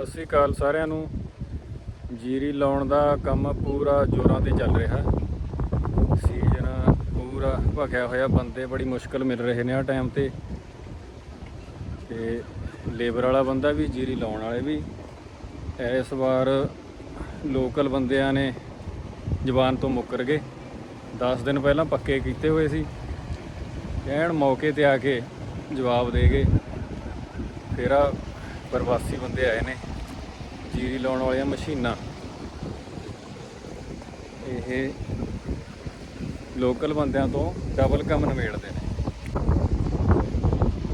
ਸਤਿ ਸ੍ਰੀ ਅਕਾਲ ਸਾਰਿਆਂ ਨੂੰ। ਜੀਰੀ ਲਾਉਣ ਦਾ ਕੰਮ ਪੂਰਾ ਜ਼ੋਰਾਂ ਤੇ ਚੱਲ ਰਿਹਾ। ਸੀਜ਼ਨ ਪੂਰਾ ਭਖਿਆ ਹੋਇਆ, ਬੰਦੇ ਬੜੀ ਮੁਸ਼ਕਲ ਮਿਲ ਰਹੇ ਨੇ ਆ ਟਾਈਮ ਤੇ। ਤੇ ਲੇਬਰ ਵਾਲਾ ਬੰਦਾ ਵੀ, ਜੀਰੀ ਲਾਉਣ ਵਾਲੇ ਵੀ। ਇਸ ਵਾਰ ਲੋਕਲ ਬੰਦਿਆਂ ਨੇ ਜ਼ਬਾਨ ਤੋਂ ਮੁੱਕਰ ਗਏ। 10 ਦਿਨ ਪਹਿਲਾਂ ਪੱਕੇ ਕੀਤੇ ਹੋਏ ਸੀ। ਕਹਿਣ ਮੌਕੇ ਤੇ ਆ ਕੇ ਜਵਾਬ ਦੇ ਗਏ। ਫਿਰ ਪ੍ਰਵਾਸੀ ਬੰਦੇ ਆਏ ਨੇ। ਜੀਰੀ ਲਾਉਣ ਵਾਲੀਆਂ ਮਸ਼ੀਨਾਂ। ਇਹ ਲੋਕਲ ਬੰਦਿਆਂ ਤੋਂ ਡਬਲ ਕੰਮ ਨਿਬੇੜਦੇ ਨੇ।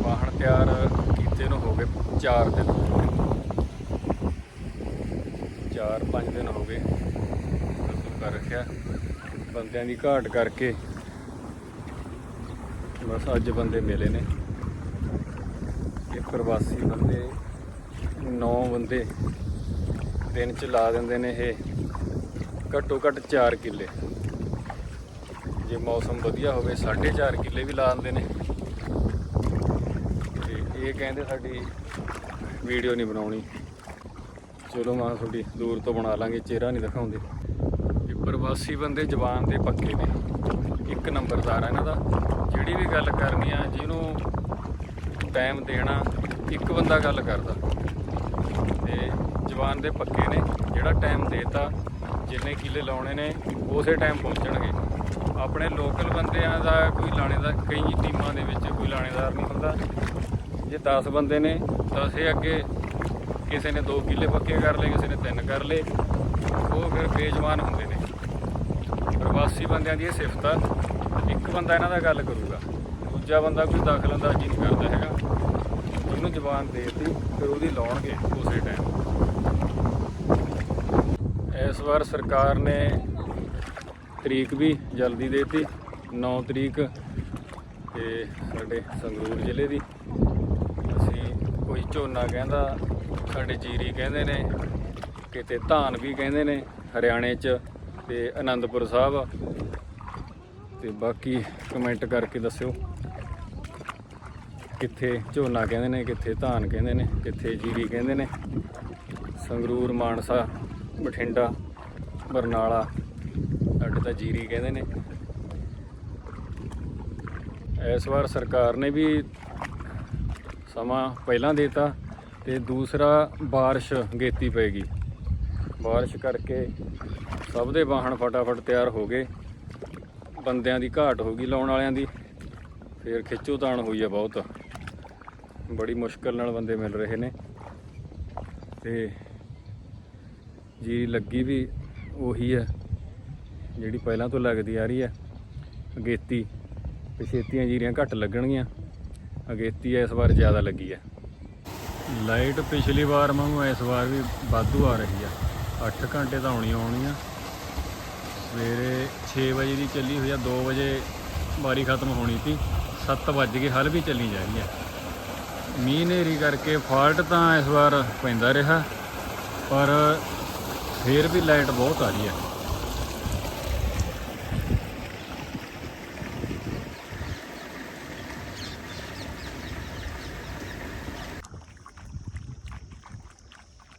ਵਾਹਣ ਤਿਆਰ ਕੀਤੇ ਨੂੰ ਹੋ ਗਏ 4 ਦਿਨ। 4-5 ਦਿਨ ਹੋ ਗਏ ਬਿਲਕੁਲ ਕਰ ਰੱਖਿਆ। ਬੰਦਿਆਂ ਦੀ ਘਾਟ ਕਰਕੇ ਬਸ ਅੱਜ ਬੰਦੇ ਮਿਲੇ ਨੇ। ਇਹ ਪ੍ਰਵਾਸੀ ਬੰਦੇ 9 ਬੰਦੇ ਦਿਨ ਚ ਲਾ ਦਿੰਦੇ ਨੇ ਇਹ। ਘੱਟੋ ਘੱਟ 4 ਕਿੱਲੇ। ਜੇ ਮੌਸਮ ਵਧੀਆ ਹੋਵੇ 4.5 ਕਿੱਲੇ ਵੀ ਲਾ ਦਿੰਦੇ ਨੇ। ਤੇ ਇਹ ਕਹਿੰਦੇ ਸਾਡੀ ਵੀਡੀਓ ਨਹੀਂ ਬਣਾਉਣੀ। ਚਲੋ ਮੈਂ, ਤੁਹਾਡੀ ਦੂਰ ਤੋਂ ਬਣਾ ਲਾਂਗੇ, ਚਿਹਰਾ ਨਹੀਂ ਦਿਖਾਉਂਦੇ। ਇਹ ਪ੍ਰਵਾਸੀ ਬੰਦੇ, ਜਵਾਨ ਦੇ ਪੱਕੇ ਨੇ। ਇੱਕ ਨੰਬਰਦਾਰ ਆ ਇਹਨਾਂ ਦਾ। ਜਿਹੜੀ ਵੀ ਗੱਲ ਕਰਨੀ ਆ, ਜਿਹਨੂੰ ਟਾਈਮ ਦੇਣਾ, ਇੱਕ ਬੰਦਾ ਗੱਲ ਕਰਦਾ। ਜਵਾਨ ਦੇ ਪੱਕੇ ਨੇ, ਜਿਹੜਾ ਟਾਈਮ ਦੇਤਾ, ਜਿੰਨੇ ਕਿੱਲੇ ਲਾਉਣੇ ਨੇ, ਉਸੇ ਟਾਈਮ ਪਹੁੰਚਣਗੇ। ਆਪਣੇ ਲੋਕਲ ਬੰਦਿਆਂ ਦਾ ਕੋਈ ਲਾਣੇ ਦਾ ਕਈ ਟੀਮਾਂ ਦੇ ਵਿੱਚ ਕੋਈ ਲਾਣੇਦਾਰ ਨਹੀਂ ਹੁੰਦਾ। ਜੇ 10 ਬੰਦੇ ਨੇ 10 ਅੱਗੇ ਕਿਸੇ ਨੇ 2 ਕਿੱਲੇ ਪੱਕੇ ਕਰ ਲਏ, ਕਿਸੇ ਨੇ 3 ਕਰ ਲਏ, ਉਹ ਫਿਰ ਬੇਜਵਾਨ ਹੁੰਦੇ ਨੇ। ਪ੍ਰਵਾਸੀ ਬੰਦਿਆਂ ਦੀ ਇਹ ਸਿਫਤ ਆ ਇੱਕ ਬੰਦਾ ਇਹਨਾਂ ਦਾ ਗੱਲ ਕਰੂਗਾ, ਦੂਜਾ ਬੰਦਾ ਕੋਈ ਦਾਖਲ ਅੰਦਾਜ਼ੀ ਨਹੀਂ ਕਰਦਾ ਹੈਗਾ। ਉਹਨੂੰ ਜ਼ਬਾਨ ਦੇਤੀ, ਫਿਰ ਉਹਦੀ ਲਾਉਣਗੇ ਉਸੇ ਟਾਈਮ ਇਸ ਵਾਰ ਸਰਕਾਰ ਨੇ ਤਰੀਕ ਵੀ ਜਲਦੀ ਦੇਤੀ 9 ਤਰੀਕ ਤੇ ਸਾਡੇ ਸੰਗਰੂਰ ਜ਼ਿਲ੍ਹੇ ਦੀ। ਅਸੀਂ ਕੋਈ ਝੋਨਾ ਕਹਿੰਦਾ, ਸਾਡੇ ਜੀਰੀ ਕਹਿੰਦੇ ਨੇ, ਕਿਤੇ ਧਾਨ ਵੀ ਕਹਿੰਦੇ ਨੇ, ਹਰਿਆਣੇ 'ਚ ਤੇ ਆਨੰਦਪੁਰ ਸਾਹਿਬ। ਤੇ ਬਾਕੀ ਕਮੈਂਟ ਕਰਕੇ ਦੱਸਿਓ, ਕਿੱਥੇ ਝੋਨਾ ਕਹਿੰਦੇ ਨੇ, ਕਿੱਥੇ ਧਾਨ ਕਹਿੰਦੇ ਨੇ, ਕਿੱਥੇ ਜੀਰੀ ਕਹਿੰਦੇ ਨੇ। ਸੰਗਰੂਰ, ਮਾਨਸਾ। ਬਠਿੰਡਾ, ਬਰਨਾਲਾ, ਸਾਡੇ ਤਾਂ ਜੀਰੀ ਕਹਿੰਦੇ ਨੇ। ਇਸ ਵਾਰ ਸਰਕਾਰ ਨੇ ਵੀ ਸਮਾਂ ਪਹਿਲਾਂ ਦੇਤਾ ਤੇ ਦੂਸਰਾ ਬਾਰਿਸ਼ ਗੇਤੀ ਪੈਗੀ ਬਾਰਿਸ਼ ਕਰਕੇ ਸਭ ਦੇ ਵਾਹਣ ਫਟਾਫਟ ਤਿਆਰ ਹੋ ਗਏ। ਬੰਦਿਆਂ ਦੀ ਘਾਟ ਹੋ ਗਈ ਲਾਉਣ ਵਾਲਿਆਂ ਦੀ। ਫੇਰ ਖਿੱਚੋ ਤਾਣ ਹੋਈ ਆ ਬਹੁਤ। ਬੜੀ ਮੁਸ਼ਕਲ ਨਾਲ ਬੰਦੇ ਮਿਲ ਰਹੇ ਨੇ। ਤੇ ਜੀਰੀ ਲੱਗੀ ਵੀ ਉਹੀ ਹੈ, ਜਿਹੜੀ ਪਹਿਲਾਂ ਤੋਂ ਲੱਗਦੀ ਆ ਰਹੀ ਹੈ। ਅਗੇਤੀ ਪਛੇਤੀਆਂ ਜੀਰੀਆਂ ਘੱਟ ਲੱਗਣਗੀਆਂ। ਅਗੇਤੀ ਇਸ ਵਾਰ ਜ਼ਿਆਦਾ ਲੱਗੀ ਹੈ। ਲਾਈਟ ਪਿਛਲੀ ਵਾਰ ਵਾਂਗੂ ਇਸ ਵਾਰ ਵੀ ਵਾਧੂ ਆ ਰਹੀ ਆ 8 ਘੰਟੇ ਤਾਂ ਆਉਣੀ ਆਉਣੀ ਆ। ਸਵੇਰੇ 6 ਵਜੇ ਦੀ ਚੱਲੀ ਹੋਈ ਆ 2 ਵਜੇ ਵਾਰੀ ਖਤਮ ਹੋਣੀ ਸੀ। 7 ਵੱਜ ਗਏ, ਹਲ ਵੀ ਚੱਲੀ ਜਾ ਰਹੀ ਆ ਮੀਂਹ ਹਨੇਰੀ ਕਰਕੇ ਫਾਲਟ ਤਾਂ ਇਸ ਵਾਰ ਪੈਂਦਾ ਰਿਹਾ। ਪਰ ਫੇਰ ਵੀ ਲਾਈਟ ਬਹੁਤ ਆ ਰਹੀ ਹੈ।